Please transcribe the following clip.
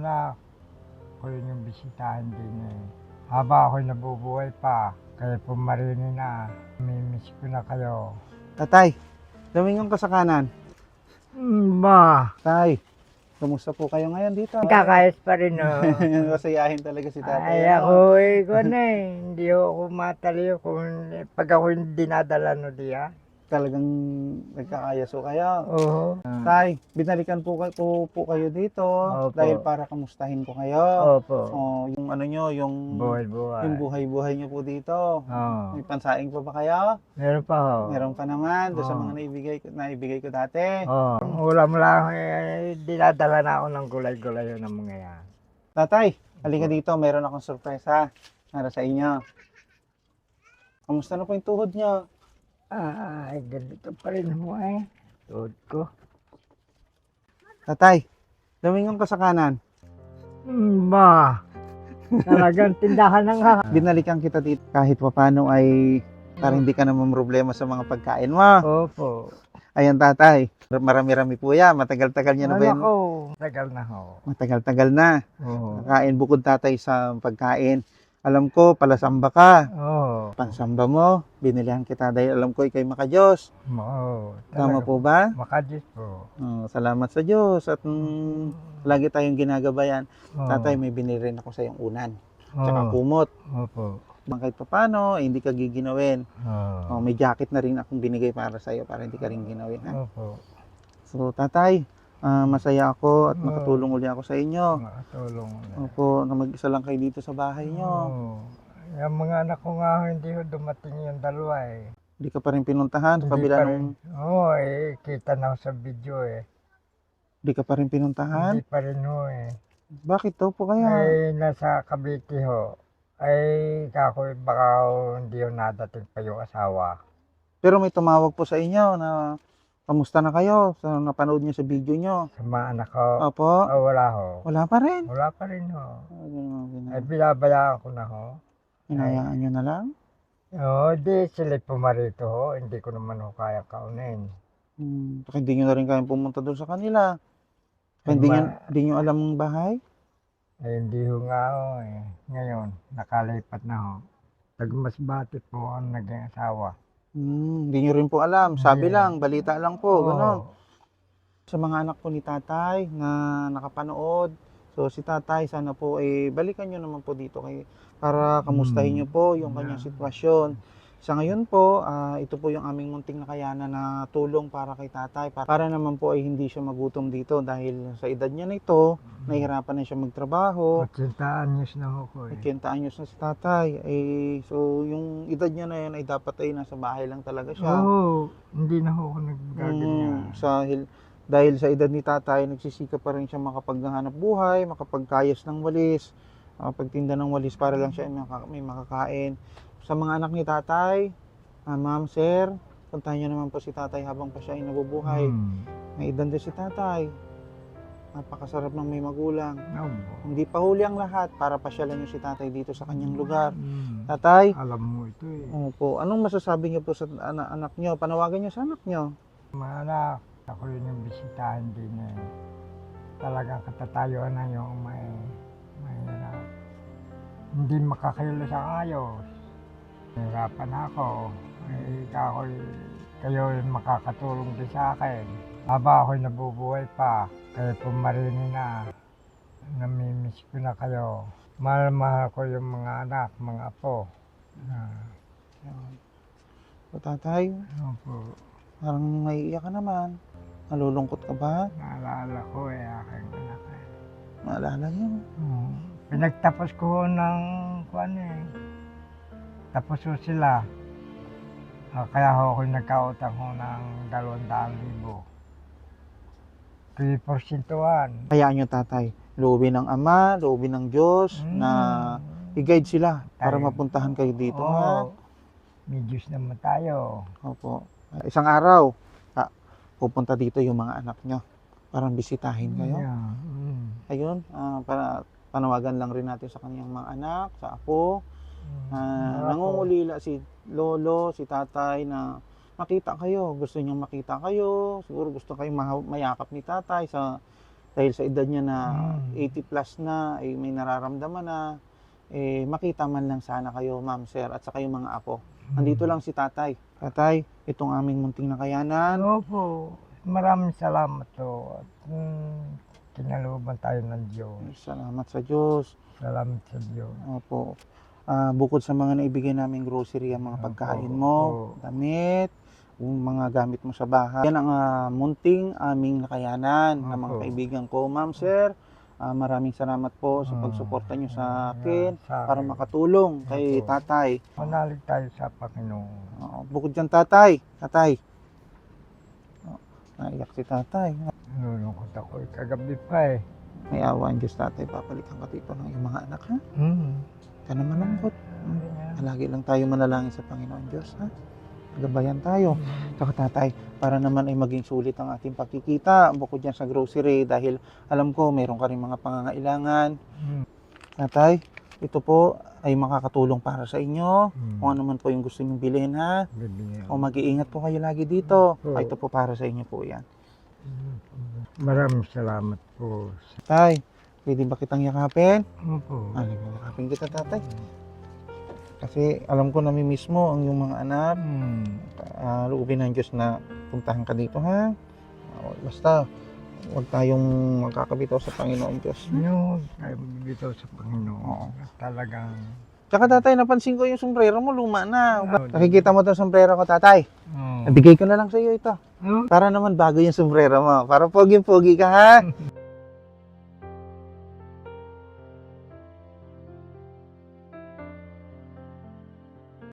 anak, ko yun yung bisitahin din eh. Haba ako'y nabubuhay pa, kaya pumarini na. Mimiss ko na kayo. Tatay, lumingon ka sa kanan. Ma, Tay, kumusta po kayo ngayon dito? kakayos pa rin oh. Masayahin talaga si tatay. Ay, ano? ako eh, ko na eh. Hindi ako mataliw kung pag ako dinadala no diya. Talagang nagkakayaso kayo. Oo. Tay, binalikan po, kayo- po, po kayo dito Opo. dahil para kamustahin ko kayo. Opo. Oh, yung ano nyo, yung Buhay, buhay. yung buhay-buhay nyo po dito. Oo. May pansaing pa ba kayo? Meron pa ho. Meron pa naman doon sa Oo. mga naibigay ko, naibigay ko dati. Oo. Ang ulam lang eh, dinadala na ako ng gulay-gulay yun ng mga yan. Tatay, halika dito, meron akong sorpresa para sa inyo. Kamusta na po yung tuhod nyo? Ay, ganito pa rin mo eh. Tuhod ko. Tatay, lumingon ka sa kanan. Ma, talagang tindahan na nga. Binalikan kita dito kahit papano ay para hindi ka naman problema sa mga pagkain mo. Opo. Ayan tatay, marami-rami po yan. Matagal-tagal niya na ba yan? Anak ko, tagal na ho. Matagal-tagal na. Oo. Kain bukod tatay sa pagkain. Alam ko, palasamba ka. Oo. Pansamba mo, binilihan kita dahil alam ko ikay makajos. Oo. Tama po ba? Makadis po. Oh, salamat sa Diyos at mm, lagi tayong ginagabayan. Oo. Tatay, may binili rin ako sa yung unan. Oo. Tsaka kumot. Opo. Kahit pa paano, eh, hindi ka giginawin. Oo. Oh, may jacket na rin akong binigay para sa iyo para hindi ka rin ginawin. Opo. So, tatay, ah, masaya ako at Oo. makatulong uli ako sa inyo. Makatulong. Opo, na mag-isa lang kayo dito sa bahay nyo. Oo. Yung mga anak ko nga hindi ho dumating yung dalawa eh. Hindi ka pa rin pinuntahan sa kabila pa ng... Oo, eh, kita na sa video eh. Hindi ka pa rin pinuntahan? Hindi pa rin ho eh. Bakit daw po kaya? Ay, nasa Cavite ho. Ay, kako, baka ho, hindi ho nadating pa yung asawa. Pero may tumawag po sa inyo na kamusta na kayo sa napanood niyo sa video nyo. Sa mga anak ko, Opo, oh, wala ho. wala pa rin. Wala pa rin ho. Ano, Ay, binabayaan ko na ho. Hinayaan nyo na lang? Oo, di sila pumarito ho. Hindi ko naman ho kaya kaunin. Hmm, baka hindi nyo na rin kayang pumunta doon sa kanila. Baka hindi, nyo, hindi nyo alam ang bahay? Ay, hindi ho nga ho eh. Ngayon, nakalipat na ho. Tagmasbati po ang naging asawa. Hmm, hindi nyo rin po alam. Sabi Hindi. lang, balita lang po. Oo. Ganon. Sa mga anak po ni tatay na nakapanood, so si tatay sana po eh balikan nyo naman po dito kay para kamustahin Hmm. nyo po yung kanyang Yeah. sitwasyon. Sa ngayon po, ah, ito po yung aming munting nakayanan na tulong para kay tatay. Para, para naman po ay hindi siya magutom dito dahil sa edad niya na ito, nahihirapan na siya magtrabaho. Matsintaan niyo na ho ko eh. 80 anyos na si tatay. Eh, so, yung edad niya na yun ay dapat ay nasa bahay lang talaga siya. Oo, hindi na ho ako naggaganyan. Mm, sa hil- dahil sa edad ni tatay, nagsisika pa rin siya makapaghanap buhay, makapagkayas ng walis, makapagtinda ng walis para lang siya may makakain. Sa mga anak ni tatay, ah, ma'am, sir, puntahan niyo naman po si tatay habang pa siya ay nabubuhay. Hmm. May edad din si tatay. Napakasarap ng may magulang. Oo. Hindi pa huli ang lahat para pasyalan niyo si tatay dito sa kanyang lugar. Hmm. Tatay, Alam mo ito eh. Opo. Anong masasabi niyo po sa anak, anak niyo? Panawagan niyo sa anak niyo. Mga anak, ako yun yung bisitahin din eh. Talagang katatayuan na yung may mahirap. Hindi makakakilos ang ayos. Hirapan ako. Eh, ako, kayo yung makakatulong din sa akin. Haba ako'y nabubuhay pa, kayo pumarini na. Namimiss ko na kayo. Mahal-mahal ko yung mga anak, mga apo. Ah, O tatay, opo. parang naiiyak ka naman. Nalulungkot ka ba? Naalala ko eh, aking anak eh. Maalala niyo. Oo. Pinagtapos ko ng kuan eh. Tapos ho sila. Ah, kaya ho ako nagkautang ho ng dalawang daan libo. 3%an. Hayaan niyo tatay. Loobin ng Ama, loobin ng Diyos Hmm. na i-guide sila para Tayo. mapuntahan kayo dito. Ha? Oo. May Diyos naman tayo. Opo. Isang araw, ah, pupunta dito yung mga anak niyo. Parang bisitahin kayo. Yeah. Mm. Ayun, ah, para panawagan lang rin natin sa kanyang mga anak, sa apo, Mm. Ah, Ako, nangungulila si lolo, si tatay na makita kayo. Gusto niyang makita kayo. Siguro gusto kayong mayakap ni tatay sa dahil sa edad niya na Mm. 80 plus na, ay may nararamdaman na, eh, makita man lang sana kayo, ma'am, sir, at saka yung mga apo. Nandito lang si tatay. Tatay, itong aming munting nakayanan. Opo, maraming salamat to. At mm, kinalooban tayo ng Diyos. Salamat sa Diyos. Salamat sa Diyos. Opo. Ah, bukod sa mga naibigay naming grocery, ang mga Opo, pagkain mo, damit, yung mga gamit mo sa bahay. Yan ang ah, munting aming nakayanan ng mga kaibigan ko. Ma'am, sir, ah, maraming salamat po sa Ah, pagsuporta nyo sa akin sa para makatulong kay tatay. Manalig tayo sa Panginoon. Oo, bukod dyan, tatay. Tatay. Oh, naiyak si tatay. Nalulungkot ako. Kagabi pa eh. May awa ang Diyos, tatay. Papalitan ka dito ng iyong mga anak, ha? Hmm. Ka na malungkot. Nga. Lagi lang tayo manalangin sa Panginoon Diyos, ha? Gabayan tayo. Saka tatay, para naman ay maging sulit ang ating pagkikita bukod dyan sa grocery dahil alam ko mayroon ka rin mga pangangailangan. Hmm. Tatay, ito po ay makakatulong para sa inyo. Hmm. Kung ano man po yung gusto nyong bilhin ha. Bibigyan. O mag-iingat po kayo lagi dito. Ay, ito po para sa inyo po yan. Maraming salamat po. Tay, pwede ba kitang yakapin? Opo. Ano, yakapin kita tatay. Kasi alam ko na mismo ang yung mga anak. Hmm. uh, loobin ng Diyos na puntahan ka dito ha. Ah, Basta, huwag tayong magkakabitaw sa Panginoon Diyos. Yun, tayo bibitaw sa Panginoon. Oo. Talagang, Tsaka tatay, napansin ko yung sombrero mo, luma na. Oo. Nakikita mo itong sombrero ko, tatay. oh. Nabigay ko na lang sa iyo ito. Oh, Para naman bago yung sombrero mo. Para pogi-pogi ka ha.